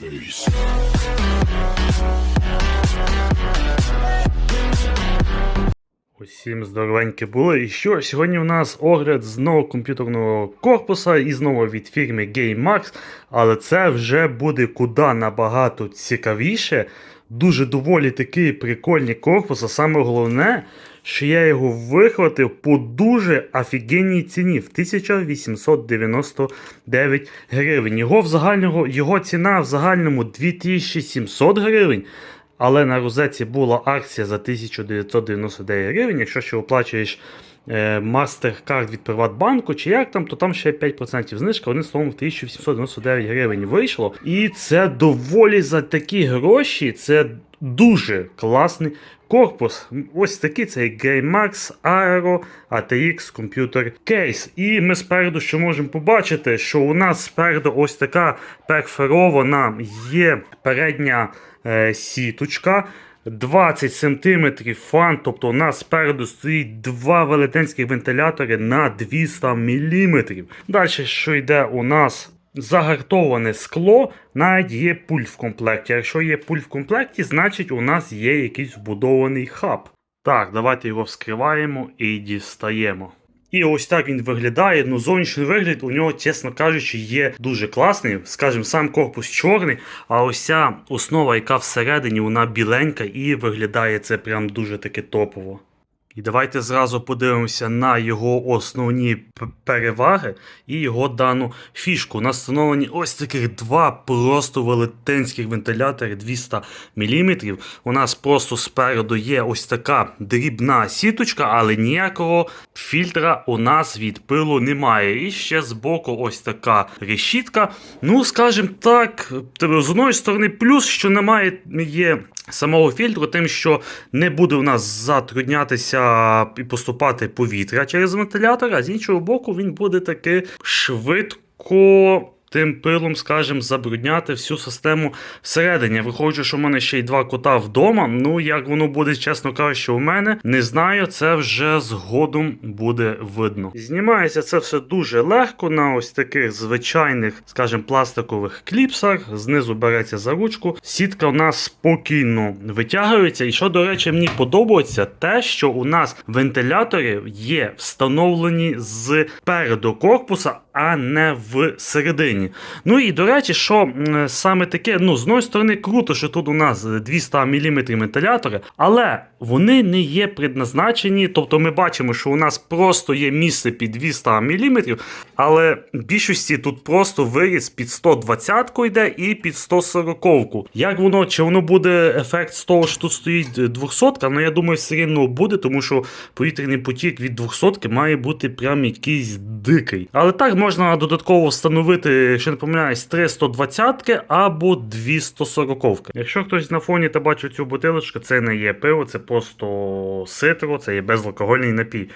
face. Усім здоровенькі були. І що сьогодні у нас огляд знову комп'ютерного корпуса і знову від фірми GameMax, але це вже буде куди набагато цікавіше. Дуже доволі такий прикольний корпус, а саме головне, що я його вихватив по дуже офігенній ціні в 1899 гривень. Його, в загального, його ціна в загальному 2700 гривень. Але на розетці була акція за 1999 гривень. Якщо ще оплачуєш MasterCard від Приватбанку чи як там, то там ще 5% знижка. Одним словом, в 1899 гривень вийшло. І це доволі за такі гроші. Це дуже класний корпус. Ось такий цей GameMax Aero ATX Computer Case. І ми спереду що можемо побачити, що у нас спереду ось така перфорована є передня е, сіточка. 20 см фан, тобто у нас спереду стоїть два велетенських вентилятори на 200 мм. Далі, що йде у нас загартоване скло, навіть є пульт в комплекті. Якщо є пульт в комплекті, значить у нас є якийсь вбудований хаб. Так, давайте його вскриваємо і дістаємо. І ось так він виглядає. Ну, зовнішній вигляд у нього, чесно кажучи, є дуже класний. Скажімо, сам корпус чорний, а ось ця основа, яка всередині, вона біленька і виглядає це прям дуже таки топово. І давайте зразу подивимося на його основні переваги і його дану фішку. У нас встановлені ось таких два просто велетенських вентилятори 200 мм. У нас просто спереду є ось така дрібна сіточка, але ніякого фільтра у нас від пилу немає. І ще збоку ось така решітка. Ну, скажімо так, з одної сторони, плюс, що немає є самого фільтру, тим, що не буде у нас затруднятися і поступати повітря через вентилятор, а з іншого боку, він буде таки швидко. Тим пилом, скажімо, забрудняти всю систему всередині. Виходжу, що в мене ще й два кота вдома. Ну, як воно буде, чесно кажучи, у мене не знаю, це вже згодом буде видно. Знімається це все дуже легко на ось таких звичайних, скажімо, пластикових кліпсах. Знизу береться за ручку. Сітка у нас спокійно витягується. І що, до речі, мені подобається, те, що у нас вентилятори є встановлені з переду корпуса, а не в середині. Ну і до речі, що саме таке, ну, з одної сторони, круто, що тут у нас 200 мм вентилятори, але вони не є предназначені. Тобто ми бачимо, що у нас просто є місце під 200 мм, але більшості тут просто виріз під 120 йде і під 140 -ку. Як воно, чи воно буде ефект з того, що тут стоїть 200, ну я думаю, все рівно буде, тому що повітряний потік від 200 має бути прям якийсь дикий. Але так можна додатково встановити, якщо не помиляюсь, 320 або 240. Якщо хтось на фоні та бачить цю бутилочку, це не є пиво, це просто ситро, це є безалкогольний напій.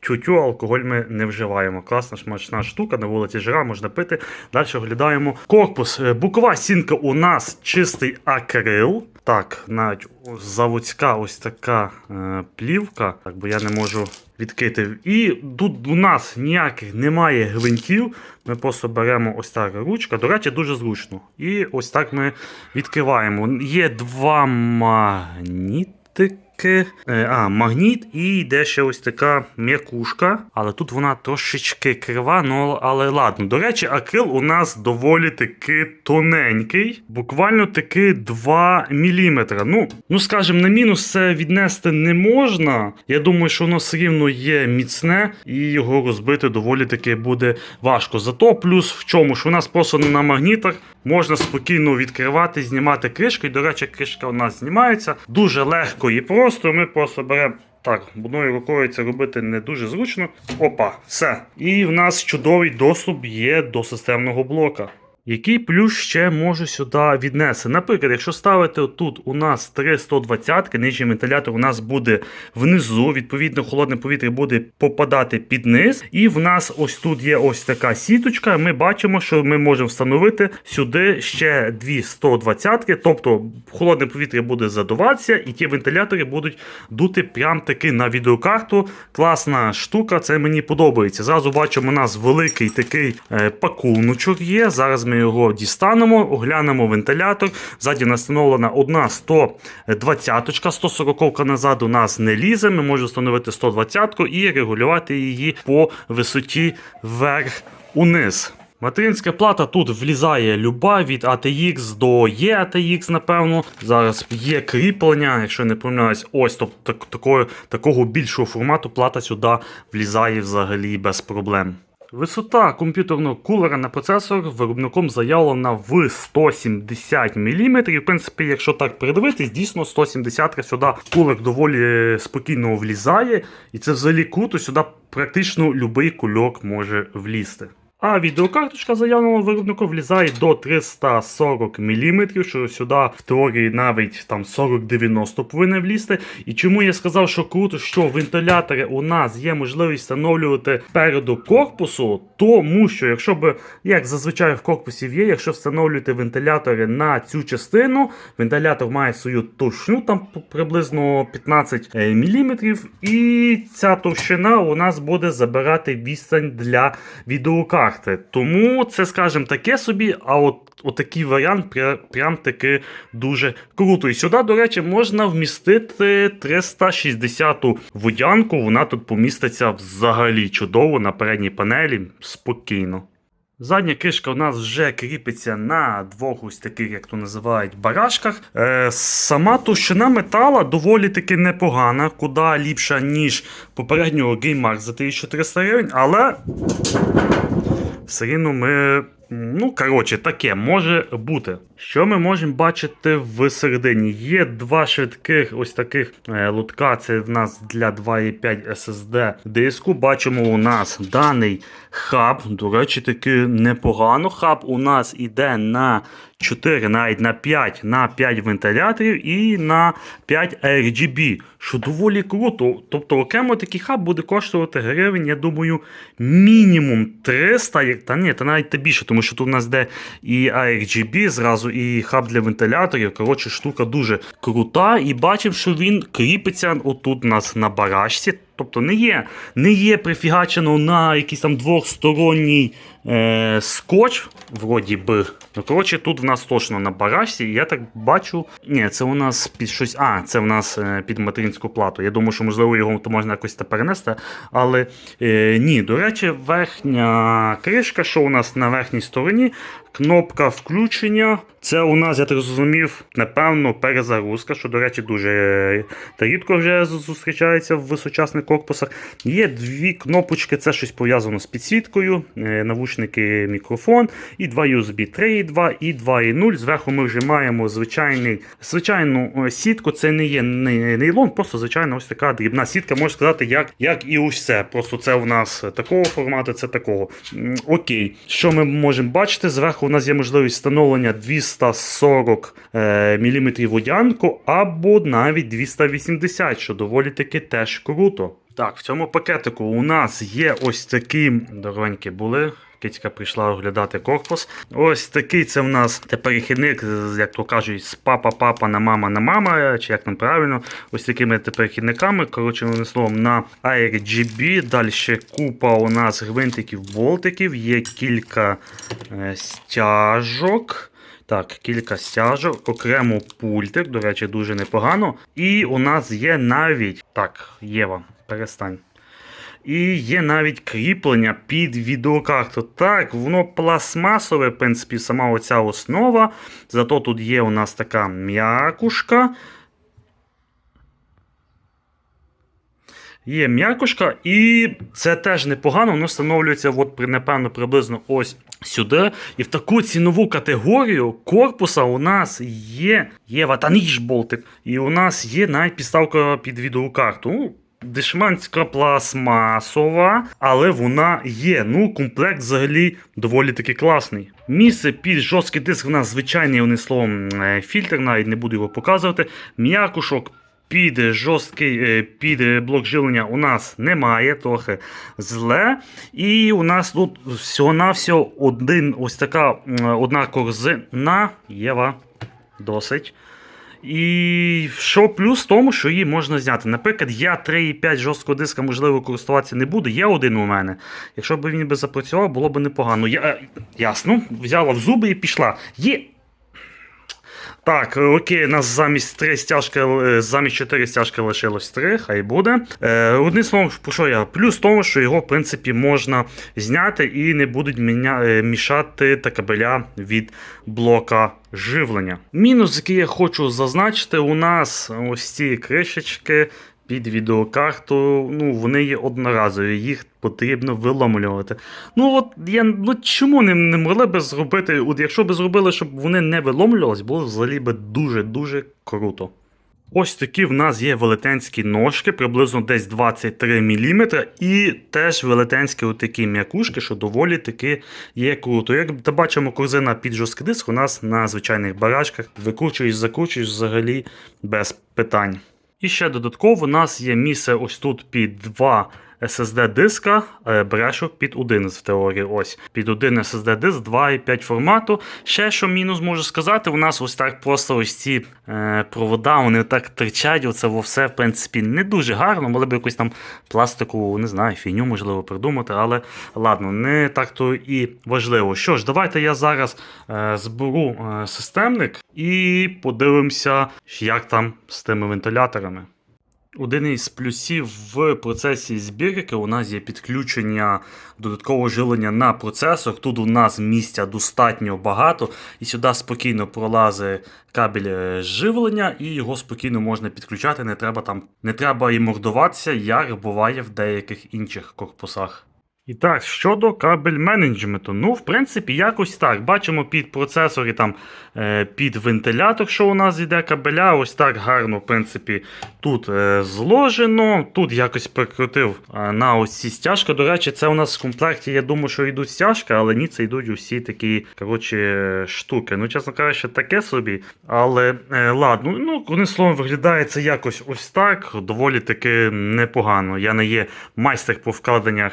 Тютю, алкоголь ми не вживаємо. Класна смачна штука, на вулиці жира можна пити. Далі оглядаємо корпус. Е, Бокова стінка у нас чистий акрил. Так, навіть заводська ось така е, плівка. Так, бо я не можу відкрити. І тут у нас ніяких немає гвинтів. Ми просто беремо ось так ручка. До речі, дуже зручно. І ось так ми відкриваємо. Є два магнітики. Е, А, магніт і йде ще ось така м'якушка. Але тут вона трошечки крива, ну але ладно. До речі, акрил у нас доволі таки тоненький. Буквально таки 2 мм. Ну, ну скажімо, на мінус це віднести не можна. Я думаю, що воно все рівно є міцне, і його розбити доволі таки буде важко. Зато плюс в чому, що у нас просто на магнітах можна спокійно відкривати, знімати кришку. І, до речі, кришка у нас знімається дуже легко і просто. Ми просто беремо. Так, одною рукою це робити не дуже зручно. Опа, все. І в нас чудовий доступ є до системного блока. Який плюс ще можу сюди віднести? Наприклад, якщо ставити тут у нас 320, нижній вентилятор у нас буде внизу, відповідно, холодне повітря буде попадати під низ. І в нас ось тут є ось така сіточка. Ми бачимо, що ми можемо встановити сюди ще дві 120, тобто холодне повітря буде задуватися, і ті вентилятори будуть дути прям таки на відеокарту. Класна штука, це мені подобається. Зразу бачимо, у нас великий такий е, пакуночок є. Зараз ми його дістанемо, оглянемо вентилятор. Ззаді настановлена одна 120-ка, 140 назад у нас не лізе. Ми можемо встановити 120-ку і регулювати її по висоті вверх-униз. Материнська плата тут влізає люба від ATX до EATX, напевно. Зараз є кріплення, якщо не помиляюсь, ось тобто такого, такого більшого формату плата сюди влізає взагалі без проблем. Висота комп'ютерного кулера на процесор виробником заявлена в 170 мм. В принципі, якщо так придивитись, дійсно 170 сюди кулер доволі спокійно влізає. І це взагалі круто, сюди практично будь-який кульок може влізти. А відеокарточка заявленого виробнику влізає до 340 мм, що сюди в теорії навіть там 40-90 повинен влізти. І чому я сказав, що круто, що вентилятори у нас є можливість встановлювати переду корпусу, тому що якщо б, як зазвичай в корпусі є, якщо встановлюєте вентилятори на цю частину, вентилятор має свою товщину, там приблизно 15 мм, і ця товщина у нас буде забирати відстань для відеокарти. Тому це, скажімо, таке собі, а от отакий варіант прям таки дуже круто. І сюди, до речі, можна вмістити 360-ту водянку. Вона тут поміститься взагалі чудово на передній панелі спокійно. Задня кришка у нас вже кріпиться на двох ось таких, як то називають, барашках. Е, сама товщина метала доволі таки непогана, куди ліпша, ніж попереднього GameMark за 1300 гривень, але рівно ми. Ну, коротше, таке може бути. Що ми можемо бачити всередині? Є два швидких ось таких е, лутка. Це в нас для 2,5 SSD диску. Бачимо, у нас даний хаб. До речі, таки непогано. Хаб у нас іде на 4, навіть на 5, на 5 вентиляторів і на 5 RGB, що доволі круто. Тобто окремо такий хаб буде коштувати гривень, я думаю, мінімум 300, та ні, та навіть та більше, тому що тут у нас де і RGB зразу, і хаб для вентиляторів. Коротше, штука дуже крута. І бачимо, що він кріпиться отут у нас на барашці. Тобто не є, не є прифігачено на якийсь там двохсторонній е, скотч, вроді би. Ну, коротше, тут в нас точно на барашці, я так бачу. Ні, це у нас під щось. А, це в нас е, під материнську плату. Я думаю, що можливо його то можна якось та перенести. Але е, ні, до речі, верхня кришка, що у нас на верхній стороні, кнопка включення. Це у нас, я так зрозумів, напевно, перезагрузка, що, до речі, дуже е, та рідко вже зустрічається в сучасних корпусах. Є дві кнопочки, це щось пов'язано з підсвіткою, е, навушники, мікрофон, і два USB 3.2 і 2.0. Зверху ми вже маємо звичайний, звичайну е, сітку. Це не є нейлон, просто звичайна ось така дрібна сітка, можна сказати, як, як і усе. Просто це у нас такого формату, це такого. Окей, що ми можемо бачити? Зверху у нас є можливість встановлення 240 е, мм водянку або навіть 280, що доволі таки теж круто. Так, в цьому пакетику у нас є ось такі дорогенькі були. Кицька прийшла оглядати корпус. Ось такий це в нас перехідник, як то кажуть, з папа-папа на мама на мама, чи як там правильно, ось такими перехідниками. Коротше, словом, на RGB. Далі купа у нас гвинтиків, болтиків, є кілька е, стяжок. Так, кілька стяжок, окремо пультик, до речі, дуже непогано. І у нас є навіть. Так, Єва, перестань. І є навіть кріплення під відеокарту. Так, воно пластмасове, в принципі, сама оця основа. Зато тут є у нас така м'якушка. Є м'якушка, і це теж непогано, воно встановлюється, от, напевно, приблизно ось сюди. І в таку цінову категорію корпуса у нас є, є ватаніж болтик, і у нас є навіть підставка під відеокарту. Ну, Дешманська пластмасова, але вона є. Ну, комплект взагалі доволі таки класний. Місце під жорсткий диск в нас звичайний, вони словом, е, фільтр, навіть не буду його показувати. М'якушок під жорсткий е, під блок живлення у нас немає, трохи зле. І у нас тут всього-навсього один ось така одна корзина. Єва. Досить. І що плюс в тому, що її можна зняти. Наприклад, я 3,5 жорсткого диска, можливо, користуватися не буду. Є один у мене. Якщо б він би запрацював, було б непогано. Я, е, ясно, взяла в зуби і пішла. Є. Так, е, окей, нас замість три стяжки, е, замість чотири стяжки лишилось 3, хай буде. Е, одним словом, що я? Плюс в тому, що його, в принципі, можна зняти і не будуть е, мішати та кабеля від блока живлення. Мінус, який я хочу зазначити, у нас ось ці кришечки. Під відеокарту, ну вони є одноразові, їх потрібно виломлювати. Ну от я ну чому не, не могли би зробити? От якщо б зробили, щоб вони не виломлювались, було взагалі би дуже-дуже круто. Ось такі в нас є велетенські ножки, приблизно десь 23 мм, і теж велетенські отакі м'якушки, що доволі таки є круто. Як та бачимо, корзина під жорсткий диск у нас на звичайних барашках. Викручуєш, закручуєш взагалі без питань. І ще додатково у нас є місце ось тут під два SSD диска, е, брешок під один в теорії. Ось під один SSD диск 2,5 формату. Ще що мінус можу сказати, у нас ось так просто ось ці е, провода, вони так тричать. Оце все, в принципі, не дуже гарно. Могли б якусь там пластику, не знаю, фіню можливо придумати, але ладно, не так то і важливо. Що ж, давайте я зараз е, зберу е, системник і подивимося, як там з тими вентиляторами. Один із плюсів в процесі збірки у нас є підключення додаткового жилення на процесор. Тут у нас місця достатньо багато, і сюди спокійно пролазить кабель е, живлення, і його спокійно можна підключати. Не треба там не треба і мордуватися, як буває в деяких інших корпусах. І так, щодо кабель менеджменту, ну, в принципі, якось так. Бачимо під процесор і там е, під вентилятор, що у нас йде кабеля. Ось так гарно, в принципі, тут е, зложено. Тут якось прикрутив е, на ось ці стяжки. До речі, це у нас в комплекті, я думаю, що йдуть стяжки, але ні, це йдуть усі такі коротше, штуки. Ну, чесно кажучи, таке собі. Але ладно, ну, одним словом, виглядає це якось ось так. Доволі таки непогано. Я не є майстер по вкладеннях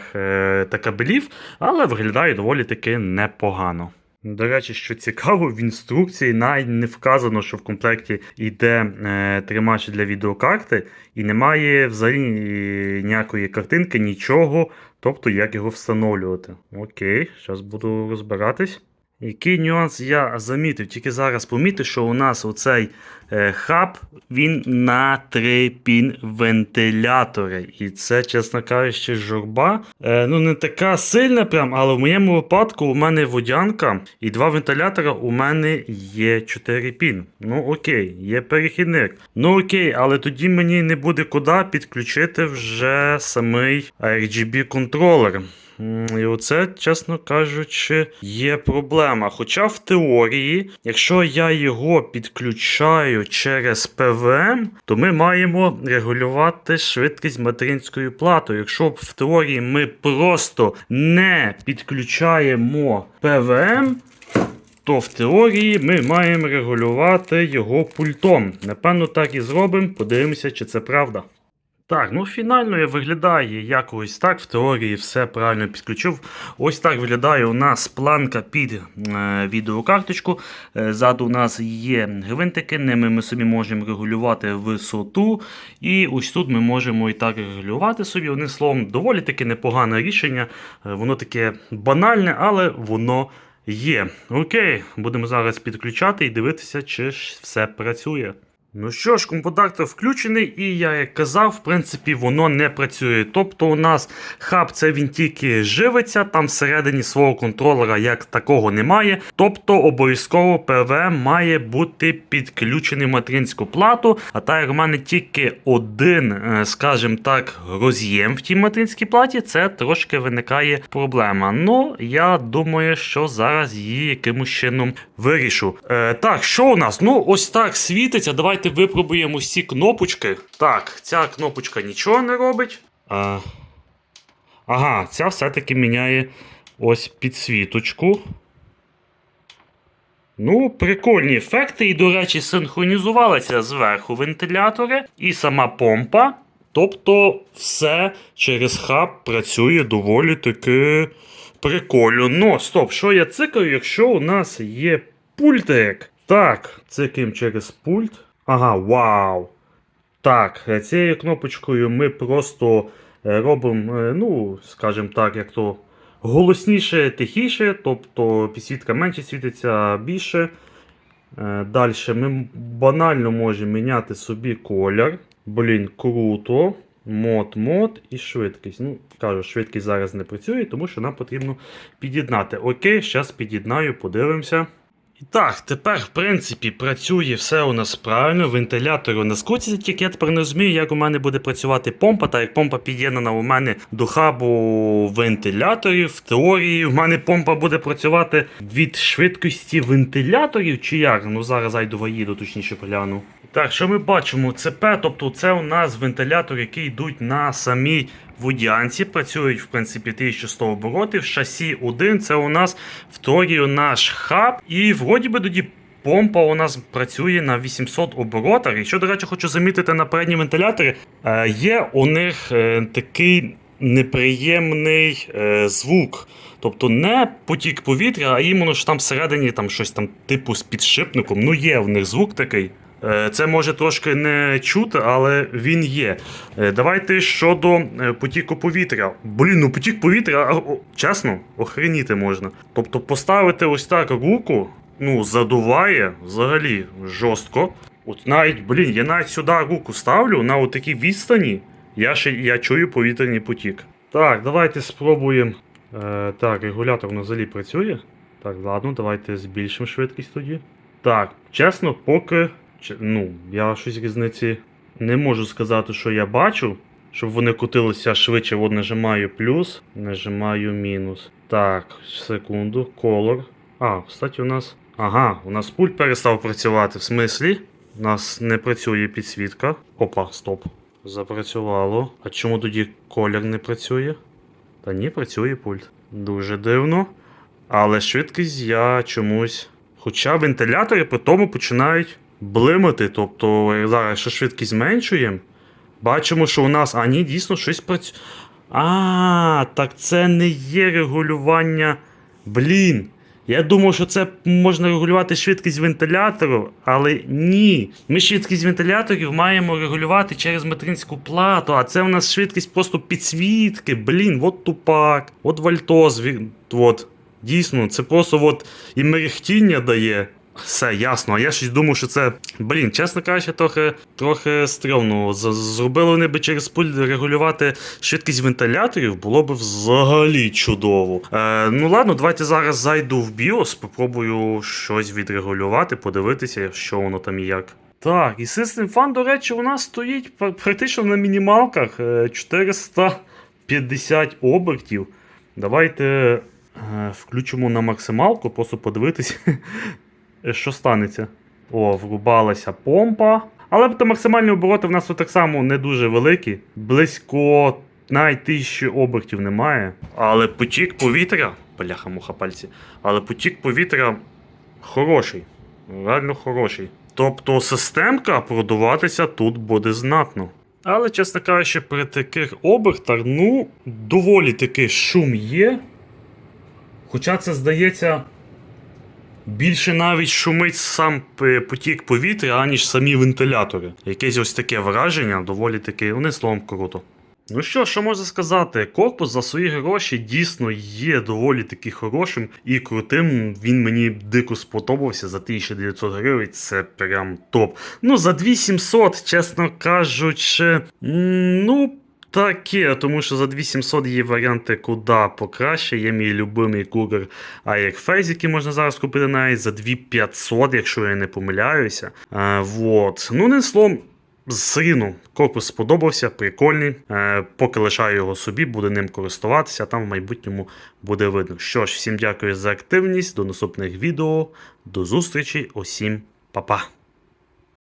та кабелів, але виглядає доволі таки непогано. До речі, що цікаво, в інструкції навіть не вказано, що в комплекті йде е, тримач для відеокарти, і немає взагалі ніякої картинки, нічого, тобто як його встановлювати. Окей, зараз буду розбиратись. Який нюанс я замітив? Тільки зараз помітив, що у нас оцей е, хаб він на 3 пін вентилятори. І це, чесно кажучи, журба. Е, ну, не така сильна, прям, але в моєму випадку у мене водянка і два вентилятора у мене є 4 пін. Ну окей, є перехідник. Ну окей, але тоді мені не буде куди підключити вже самий RGB контролер. І оце, чесно кажучи, є проблема. Хоча в теорії, якщо я його підключаю через PWM, то ми маємо регулювати швидкість материнською платою. Якщо в теорії ми просто не підключаємо PWM, то в теорії ми маємо регулювати його пультом. Напевно, так і зробимо. Подивимося, чи це правда. Так, ну фінально виглядає якось так. В теорії все правильно підключив. Ось так виглядає у нас планка під е, відеокарточку. Е, ззаду у нас є гвинтики, ними ми собі можемо регулювати висоту. І ось тут ми можемо і так регулювати собі. Одним словом, доволі таки непогане рішення. Е, воно таке банальне, але воно є. Окей, будемо зараз підключати і дивитися, чи ж все працює. Ну що ж, компонтактор включений, і я як казав, в принципі, воно не працює. Тобто у нас хаб це він тільки живиться, там всередині свого контролера як такого немає. Тобто обов'язково ПВМ має бути підключений в материнську плату. А так як в мене тільки один, е, скажімо так, роз'єм в тій материнській платі, це трошки виникає проблема. Ну, я думаю, що зараз її якимось чином вирішу. Е, так, що у нас? Ну, ось так світиться. Давайте випробуємо всі кнопочки. Так, ця кнопочка нічого не робить. А, ага, ця все-таки міняє ось підсвіточку. Ну, прикольні ефекти, і, до речі, синхронізувалися зверху вентилятори і сама помпа. Тобто, все через хаб працює доволі таки прикольно. Ну, стоп, що я цикаю, якщо у нас є пультик? Так, цикаємо через пульт. Ага, вау. Так, е, цією кнопочкою ми просто е, робимо, е, ну, скажімо так, як то голосніше, тихіше, тобто підсвітка менше світиться більше. Далі ми банально можемо міняти собі колір. Блін, круто. Мод, мод і швидкість. Ну, кажу, швидкість зараз не працює, тому що нам потрібно під'єднати. Окей, зараз під'єднаю, подивимося. І так, тепер, в принципі, працює все у нас правильно. Вентилятор у нас крутиться, тільки я тепер не розумію, як у мене буде працювати помпа, та як помпа під'єднана у мене до хабу вентиляторів. В теорії в мене помпа буде працювати від швидкості вентиляторів, чи як? Ну зараз зайду в точніше погляну. Так, що ми бачимо? ЦП, тобто це у нас вентилятор, який йдуть на самій водянці, працюють в принципі 1100 оборотів. Шасі 1 це у нас в теорії наш хаб. І вроді би тоді помпа у нас працює на 800 оборотах. І що, до речі, хочу замітити на передні вентилятори, е, є у них е, такий неприємний е, звук. Тобто не потік повітря, а іменно що там всередині там щось там типу з підшипником. Ну є в них звук такий. Е, Це може трошки не чути, але він є. Е, Давайте щодо е, потіку повітря. Блін, ну потік повітря, чесно, охреніти можна. Тобто поставити ось так руку, ну, задуває взагалі жорстко. От навіть, блін, я навіть сюди руку ставлю на отакій відстані. Я ще я чую повітряний потік. Так, давайте спробуємо. Е, так, регулятор на взагалі працює. Так, ладно, давайте збільшимо швидкість тоді. Так, чесно, поки. Ну, я щось різниці не можу сказати, що я бачу. Щоб вони котилися швидше, от нажимаю плюс, нажимаю мінус. Так, секунду, колор. А, кстати, у нас. Ага, у нас пульт перестав працювати. В смислі? У нас не працює підсвітка. Опа, стоп. Запрацювало. А чому тоді колір не працює? Та ні, працює пульт. Дуже дивно. Але швидкість я чомусь. Хоча вентилятори по тому починають блимати. Тобто зараз, якщо швидкість зменшуємо, бачимо, що у нас. А дійсно щось працює. А, так це не є регулювання. Блін. Я думав, що це можна регулювати швидкість вентилятору, але ні. Ми швидкість вентиляторів маємо регулювати через материнську плату, а це у нас швидкість просто підсвітки. Блін, от тупак, от вальтоз. От. Дійсно, це просто от і мерехтіння дає. Все, ясно. А я щось думав, що це. Блін, чесно кажучи, трохи, трохи стрьомно. Зробили вони би через пульт регулювати швидкість вентиляторів, було б взагалі чудово. Е, ну ладно, давайте зараз зайду в BIOS, спробую щось відрегулювати, подивитися, що воно там і як. Так, і System Fan, до речі, у нас стоїть практично на мінімалках е, 450 обертів. Давайте е, включимо на максималку, просто подивитися, що станеться. О, врубалася помпа. Але то максимальні обороти в нас так само не дуже великі. Близько навіть тисячі обертів немає. Але потік повітря. Бляха муха пальці. Але потік повітря хороший. Реально хороший. Тобто системка продуватися тут буде знатно. Але, чесно кажучи, при таких обертах, ну, доволі таки шум є. Хоча це здається. Більше навіть шумить сам потік повітря, аніж самі вентилятори. Якесь ось таке враження, доволі таки, вони словом круто. Ну що, що можна сказати? Корпус за свої гроші дійсно є доволі таки хорошим і крутим. Він мені дико сподобався за 1900 гривень. Це прям топ. Ну, за 2700, чесно кажучи, ну. Таке, тому що за 2700 є варіанти куди покраще. Є мій любимий кулер Airface, який можна зараз купити навіть за 2500, якщо я не помиляюся. Е, вот. Ну, не словом, рівно корпус сподобався, прикольний. Е, поки лишаю його собі, буду ним користуватися, а там в майбутньому буде видно. Що ж, всім дякую за активність, до наступних відео, до зустрічі, усім па-па.